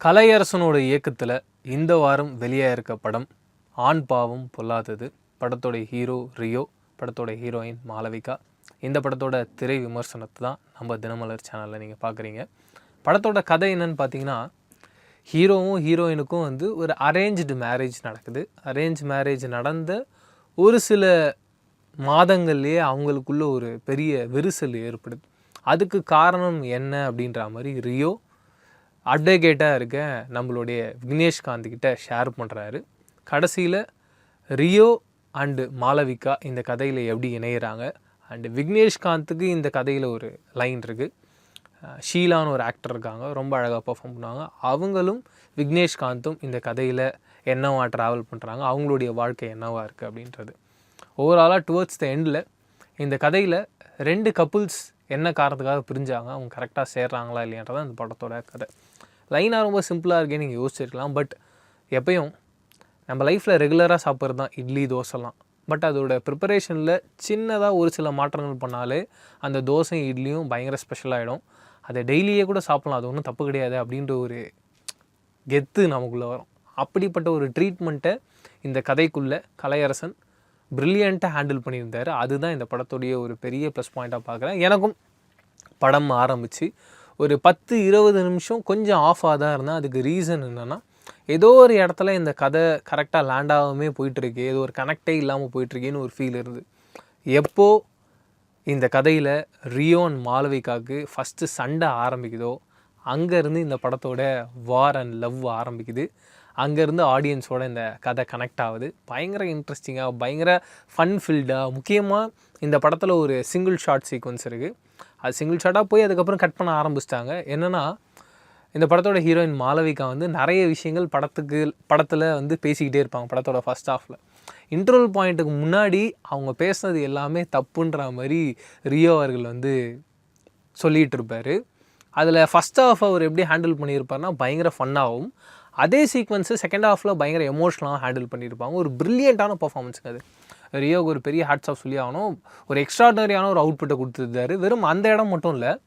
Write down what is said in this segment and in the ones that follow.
கலையரசனோட இயக்கத்தில் இந்த வாரம் வெளியாக இருக்க படம் ஆண் பாவம் பொல்லாதது. படத்தோட ஹீரோ ரியோ படத்தோட ஹீரோயின் மாளவிகா. இந்த படத்தோட திரை விமர்சனத்தை தான் நம்ம தினமலர் சேனலில் நீங்கள் பார்க்குறீங்க படத்தோட கதை என்னன்னு பார்த்தீங்கன்னா ஹீரோவும் ஹீரோயினுக்கும் வந்து ஒரு அரேஞ்சு மேரேஜ் நடக்குது. அரேஞ்ச் மேரேஜ் நடந்த ஒரு சில மாதங்கள்லேயே அவங்களுக்குள்ள ஒரு பெரிய விரிசல் ஏற்படுது. அதுக்கு காரணம் என்ன அப்படின்ற மாதிரி ரியோ அட்வொகேட்டாக இருக்க நம்மளுடைய விக்னேஷ்காந்த் கிட்ட ஷேர் பண்ணுறாரு கடைசியில் ரியோ அண்டு மாலவிகா இந்த கதையில் எப்படி இணையிறாங்க? அண்டு விக்னேஷ்காந்துக்கு இந்த கதையில் ஒரு லைன் இருக்குது ஷீலான்னு ஒரு ஆக்டர் இருக்காங்க ரொம்ப அழகாக பர்ஃபார்ம் பண்ணுவாங்க. அவங்களும் விக்னேஷ்காந்தும் இந்த கதையில் என்னவா ட்ராவல் பண்ணுறாங்க அவங்களுடைய வாழ்க்கை என்னவா இருக்குது அப்படின்றது. ஓவராலாக டுவர்ட்ஸ் த எண்டில் இந்த கதையில் ரெண்டு கப்புள்ஸ் என்ன காரணத்துக்காக பிரிஞ்சாங்க? அவங்க கரெக்டாக சேர்றாங்களா இல்லையன்றதான் இந்த படத்தோட கதை. லைனாக ரொம்ப சிம்பிளாக இருக்கே நீங்கள் யோசிச்சிருக்கலாம். பட் எப்பயும் நம்ம லைஃப்பில் ரெகுலராக சாப்பிட்றது தான் இட்லி தோசைலாம். பட் அதோட ப்ரிப்பரேஷனில் சின்னதாக ஒரு சில மாற்றங்கள் பண்ணாலே அந்த தோசை இட்லியும் பயங்கர ஸ்பெஷலாகிடும் அதை டெய்லியே கூட சாப்பிட்லாம். அது ஒன்றும் தப்பு கிடையாது அப்படின்ற ஒரு கெத்து நமக்குள்ளே வரும். அப்படிப்பட்ட ஒரு ட்ரீட்மெண்ட்டை இந்த கதைக்குள்ளே கலையரசன் ப்ரில்லியண்ட்டாக ஹேண்டில் பண்ணியிருந்தார். அதுதான் இந்த படத்துடைய ஒரு பெரிய ப்ளஸ் பாயிண்ட்டாக பார்க்குறேன். எனக்கும் படம் ஆரம்பித்து ஒரு பத்து இருபது நிமிஷம் கொஞ்சம் ஆஃப் தான் இருந்தேன். அதுக்கு ரீசன் என்னென்னா ஏதோ ஒரு இடத்துல இந்த கதை கரெக்டாக லேண்ட் ஆகாமே போயிட்டுருக்கு. ஏதோ ஒரு கனெக்டே இல்லாமல் போயிட்டுருக்கேன்னு ஒரு ஃபீல் இருந்து எப்போது இந்த கதையில் ரியோன் மாலவிகாவுக்கு ஃபஸ்ட்டு சண்டை ஆரம்பிக்குதோ அங்கேருந்து இந்த படத்தோட வார் அண்ட் லவ் ஆரம்பிக்குது. அங்கேருந்து ஆடியன்ஸோட இந்த கதை கனெக்ட் ஆகுது. பயங்கர இன்ட்ரெஸ்டிங்காக பயங்கர ஃபன் ஃபில்டாக முக்கியமாக இந்த படத்தில் ஒரு சிங்கிள் ஷார்ட் சீக்வன்ஸ் இருக்குது அது சிங்கிள் ஷாட்டாக போய் அதுக்கப்புறம் கட் பண்ண ஆரம்பிச்சிட்டாங்க. என்னென்னா இந்த படத்தோட ஹீரோயின் மாளவிகா வந்து நிறைய விஷயங்கள் படத்துக்கு படத்தில் வந்து பேசிக்கிட்டே இருப்பாங்க படத்தோட ஃபஸ்ட் ஹாஃபில் இன்டர்வல் பாயிண்ட்டுக்கு முன்னாடி அவங்க பேசுனது எல்லாமே தப்புன்ற மாதிரி ரியோ அவர்கள் வந்து சொல்லிகிட்டு இருப்பார். அதில் ஃபஸ்ட் ஹாஃப் அவர் எப்படி ஹேண்டில் பண்ணியிருப்பார்னா பயங்கர ஃபன்னாகவும் அதே சீக்வன்ஸு செகண்ட் ஹாஃபில் பயங்கர எமோஷனலாக ஹேண்டில் பண்ணியிருப்பாங்க. ஒரு ப்ரில்லியண்ட்டான பர்ஃபார்மன்ஸுங்க அது. ரியோக்கு ஒரு பெரிய ஹேட்ஸ் ஆஃப் சொல்லி ஆகணும். ஒரு எக்ஸ்ட்ராடனரியான ஒரு அவுட்புட்டை கொடுத்துருந்தாரு. வெறும் அந்த இடம் மட்டும் இல்லை.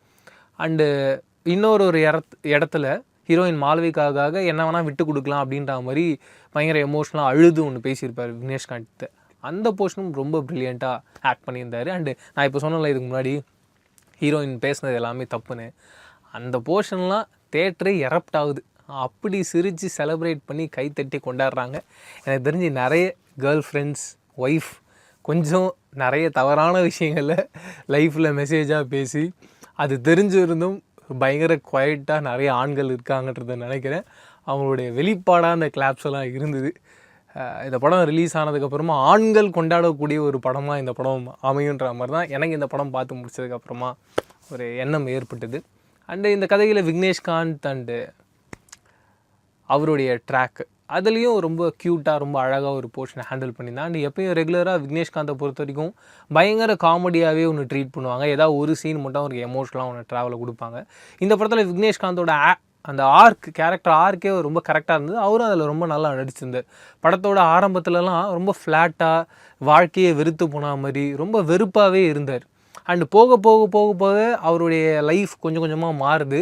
அண்டு இன்னொரு ஒரு இடத் இடத்துல ஹீரோயின் மாலவிக்காக என்ன வேணால் விட்டு கொடுக்கலாம் அப்படின்ற மாதிரி பயங்கர எமோஷனலாக அழுது ஒன்று பேசியிருப்பார் விக்னேஷ்காந்த் அந்த போர்ஷனும் ரொம்ப ப்ரில்லியண்ட்டாக ஆக்ட் பண்ணியிருந்தார். அண்டு நான் இப்போ சொன்னல இதுக்கு முன்னாடி ஹீரோயின் பேசுனது எல்லாமே தப்புன்னு. அந்த போர்ஷன்லாம் தேட்டரே எரப்ட் ஆகுது. அப்படி சிரித்து செலப்ரேட் பண்ணி கைத்தட்டி கொண்டாடுறாங்க. எனக்கு தெரிஞ்சு நிறைய கேர்ள் ஃப்ரெண்ட்ஸ் ஒய்ஃப் கொஞ்சம் நிறைய தவறான விஷயங்களை லைஃப்பில் மெசேஜாக பேசி அது தெரிஞ்சிருந்தும் பயங்கர குவைட்டாக நிறைய ஆண்கள் இருக்காங்கன்றத நினைக்கிறேன். அவங்களுடைய வெளிப்பாடாக அந்த கிளாப்ஸ் எல்லாம் இருந்தது. இந்த படம் ரிலீஸ் ஆனதுக்கப்புறமா ஆண்கள் கொண்டாடக்கூடிய ஒரு படமாக இந்த படம் அமையுன்ற மாதிரி தான் எனக்கு இந்த படம் பார்த்து முடிச்சதுக்கப்புறமா ஒரு எண்ணம் ஏற்பட்டது. அண்டு இந்த கதையில் விக்னேஷ்காந்த் அண்டு அவருடைய ட்ராக் அதுலேயும் ரொம்ப க்யூட்டாக ரொம்ப அழகாக ஒரு போர்ஷனை ஹேண்டில் பண்ணியிருந்தேன் அண்ட் எப்பயும் ரெகுலராக விக்னேஷ்காந்தை பொறுத்த வரைக்கும் பயங்கர காமெடியாகவே ஒன்று ட்ரீட் பண்ணுவாங்க. ஏதாவது ஒரு சீன் மட்டும் அவருக்கு எமோஷனலாக ஒன்று ட்ராவலை கொடுப்பாங்க. இந்த படத்தில் விக்னேஷ்காந்தோட ஆ அந்த ஆர்க் கேரக்டர் ஆர்க்கே ரொம்ப கரெக்டாக இருந்தது. அவரும் அதில் ரொம்ப நல்லா நடிச்சிருந்தார். படத்தோட ஆரம்பத்துலலாம் ரொம்ப ஃப்ளாட்டாக வாழ்க்கையை வெறுத்து போன மாதிரி ரொம்ப வெறுப்பாகவே இருந்தார். அண்டு போக போக போக போக அவருடைய லைஃப் கொஞ்சம் கொஞ்சமாக மாறுது.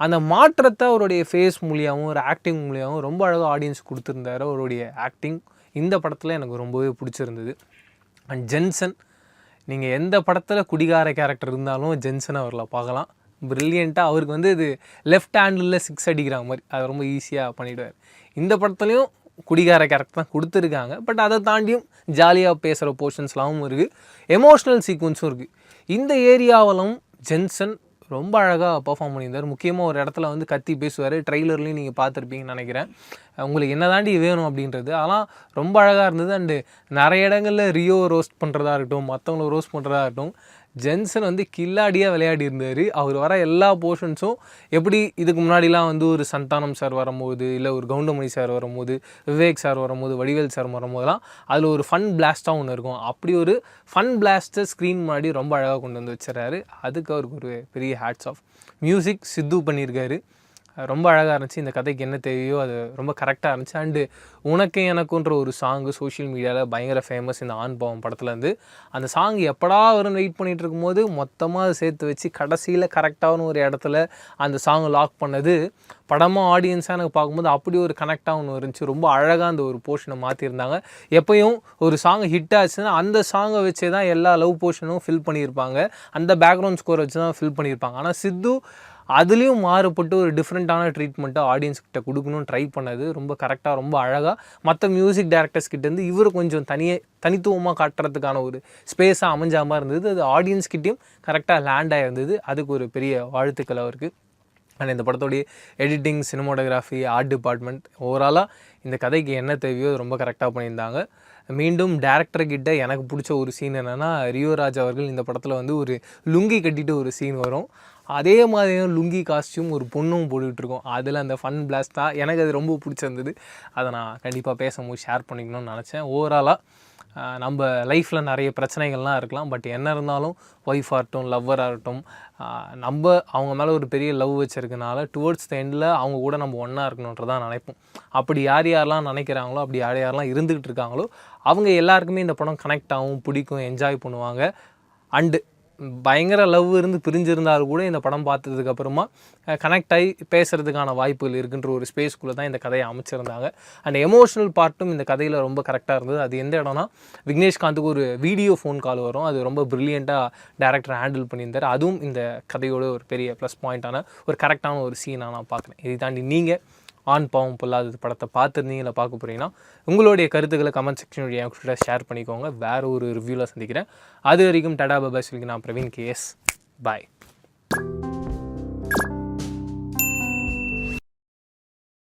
அந்த மாற்றத்தை அவருடைய ஃபேஸ் மூலியாகவும் ஒரு ஆக்டிங் மூலியாகவும் ரொம்ப அழகாக ஆடியன்ஸ் கொடுத்துருந்தாரு அவருடைய ஆக்டிங் இந்த படத்தில் எனக்கு ரொம்பவே பிடிச்சிருந்தது. அண்ட் ஜென்சன் நீங்கள் எந்த படத்தில் குடிகார கேரக்டர் இருந்தாலும் ஜென்சன் அவரில் பார்க்கலாம். ப்ரில்லியண்ட்டாக அவருக்கு வந்து இது லெஃப்ட் ஹேண்டில் சிக்ஸ் அடிக்கிற மாதிரி அது ரொம்ப ஈஸியாக பண்ணிவிடுவார் இந்த படத்துலையும் குடிகார கேரக்டர் தான் கொடுத்துருக்காங்க. பட் அதை தாண்டியும் ஜாலியாக பேசுகிற போர்ஷன்ஸ்லாம் இருக்குது எமோஷ்னல் சீக்வன்ஸும் இருக்குது இந்த ஏரியாவிலும் ஜென்சன் ரொம்ப அழகாக பர்ஃபார்ம் பண்ணியிருந்தார். முக்கியமாக ஒரு இடத்துல வந்து கத்தி பேசுவார். ட்ரெய்லர்லேயும் நீங்கள் பார்த்துருப்பீங்கன்னு நினைக்கிறேன். உங்களுக்கு என்ன தாண்டி வேணும் அப்படின்றது. அதெல்லாம் ரொம்ப அழகாக இருந்தது. அண்டு நிறைய இடங்களில் ரியோ ரோஸ்ட் பண்ணுறதா இருக்கட்டும் மற்றவங்கள ரோஸ்ட் பண்ணுறதா இருக்கட்டும் ஜென்சன் வந்து கில்லாடியாக விளையாடி இருந்தார். அவர் வர எல்லா போர்ஷன்ஸும் எப்படி இதுக்கு முன்னாடிலாம் வந்து ஒரு சந்தானம் சார் வரும்போது இல்லை ஒரு கவுண்டமணி சார் வரும்போது விவேக் சார் வரும்போது வடிவேல் சார் வரும்போதெல்லாம் அதில் ஒரு ஃபன் பிளாஸ்ட்டாக ஒன்று இருக்கும். அப்படி ஒரு ஃபன் பிளாஸ்ட்டை ஸ்க்ரீன் முன்னாடி ரொம்ப அழகாக கொண்டு வந்து வச்சுறாரு அதுக்கு அவருக்கு ஒரு பெரிய ஹேட்ஸ் ஆஃப் மியூசிக் சித்து பண்ணியிருக்காரு. ரொம்ப அழகாக இருந்துச்சு. இந்த கதைக்கு என்ன தேவையோ அது ரொம்ப கரெக்டாக இருந்துச்சு. அண்டு உனக்கு எனக்குன்ற ஒரு சாங்கு சோஷியல் மீடியாவில் பயங்கர ஃபேமஸ் இந்த ஆண் பாவம் படத்துலேருந்து அந்த சாங் எப்படா வரும்னு வெயிட் பண்ணிகிட்டு இருக்கும்போது மொத்தமாக அதை சேர்த்து வச்சு கடைசியில் கரெக்டான ஒரு இடத்துல அந்த சாங் லாக் பண்ணது. படமாக ஆடியன்ஸாக எனக்கு பார்க்கும்போது அப்படி ஒரு கனெக்டாக ஒன்று இருந்துச்சு. ரொம்ப அழகாக அந்த ஒரு போர்ஷனை மாற்றிருந்தாங்க எப்பயும் ஒரு சாங் ஹிட் ஆச்சுன்னா அந்த சாங்கை வச்சே தான் எல்லா லவ் போர்ஷனும் ஃபில் பண்ணியிருப்பாங்க. அந்த பேக்ரவுண்ட் ஸ்கோர் வச்சு தான் ஃபில் பண்ணியிருப்பாங்க. ஆனால் சித்து அதுலேயும் மாறுபட்டு ஒரு டிஃப்ரெண்ட்டான ட்ரீட்மெண்ட்டை ஆடியன்ஸ் கிட்ட கொடுக்கணும்னு ட்ரை பண்ணது ரொம்ப கரெக்டாக ரொம்ப அழகாக மற்ற மியூசிக் டேரக்டர்ஸ் கிட்டேருந்து இவர் கொஞ்சம் தனியே தனித்துவமாக காட்டுறதுக்கான ஒரு ஸ்பேஸாக அமைஞ்ச மாதிரி இருந்தது. அது ஆடியன்ஸ் கிட்டேயும் கரெக்டாக லேண்ட் ஆகிருந்தது அதுக்கு ஒரு பெரிய வாழ்த்துக்கள் அவருக்கு. அண்ட் இந்த படத்தோடைய எடிட்டிங் சினிமோட்டோகிராஃபி ஆர்ட் டிபார்ட்மெண்ட் ஓவராலாக இந்த கதைக்கு என்ன தேவையோ ரொம்ப கரெக்டாக பண்ணியிருந்தாங்க. மீண்டும் டேரக்டர்கிட்ட எனக்கு பிடிச்ச ஒரு சீன் என்னென்னா ரியோராஜ் அவர்கள் இந்த படத்தில் வந்து ஒரு லுங்கி கட்டிட்டு ஒரு சீன் வரும். அதே மாதிரியும் லுங்கி காஸ்டியூம் ஒரு பொண்ணும் போட்டுக்கிட்டு இருக்கோம் அதில் அந்த ஃபன் பிளாஸ்டாக எனக்கு அது ரொம்ப பிடிச்சிருந்தது. அதை நான் கண்டிப்பாக பேசும்போது ஷேர் பண்ணிக்கணும்னு நினச்சேன். ஓவராலாக நம்ம லைஃப்பில் நிறைய பிரச்சனைகள்லாம் இருக்கலாம். பட் என்ன இருந்தாலும் ஒய்ஃப் ஆகட்டும் லவ்வர் ஆகட்டும் நம்ம அவங்க மேலே ஒரு பெரிய லவ் வச்சுருக்கனால டுவர்ட்ஸ் த எண்டில் அவங்க கூட நம்ம ஒன்றா இருக்கணுன்றதான் நினைப்போம். அப்படி யார் யாரெல்லாம் நினைக்கிறாங்களோ அப்படி யார் யாரெல்லாம் இருந்துக்கிட்டு இருக்காங்களோ அவங்க எல்லாருக்குமே இந்த படம் கனெக்ட் ஆகும் பிடிக்கும் என்ஜாய் பண்ணுவாங்க. அண்டு பயங்கர லவ் இருந்து பிரிஞ்சிருந்தாலும் கூட இந்த படம் பார்த்ததுக்கு அப்புறமா கனெக்ட் ஆகி பேசுகிறதுக்கான வாய்ப்புகள் இருக்குன்ற ஒரு ஸ்பேஸ்க்குள்ளே தான் இந்த கதையை அமைச்சிருந்தாங்க. அண்ட் எமோஷனல் பார்ட்டும் இந்த கதையில் ரொம்ப கரெக்டாக இருந்தது. அது எந்த இடம்னா விக்னேஷ்காந்துக்கு ஒரு வீடியோ ஃபோன் கால் வரும். அது ரொம்ப ப்ரில்லியண்ட்டாக டேரக்டர் ஹேண்டில் பண்ணியிருந்தார். அதுவும் இந்த கதையோட ஒரு பெரிய ப்ளஸ் பாயிண்ட்டான ஒரு கரெக்டான ஒரு சீனாக நான் பார்க்குறேன். இதை தாண்டி நீங்கள் ஆண் பாவம் பொல்லாதது படத்தை பார்த்துருந்தீங்களா பார்க்க போகிறீங்கன்னா உங்களுடைய கருத்துக்களை கமெண்ட் செக்ஷன் வழியாக கூட ஷேர் பண்ணிக்கோங்க. வேறு ஒரு ரிவ்யூவில் சந்திக்கிறேன். அது வரைக்கும் டடா பபாய் சொல்லிக்கு நான் பிரவீன் கேஎஸ் பாய்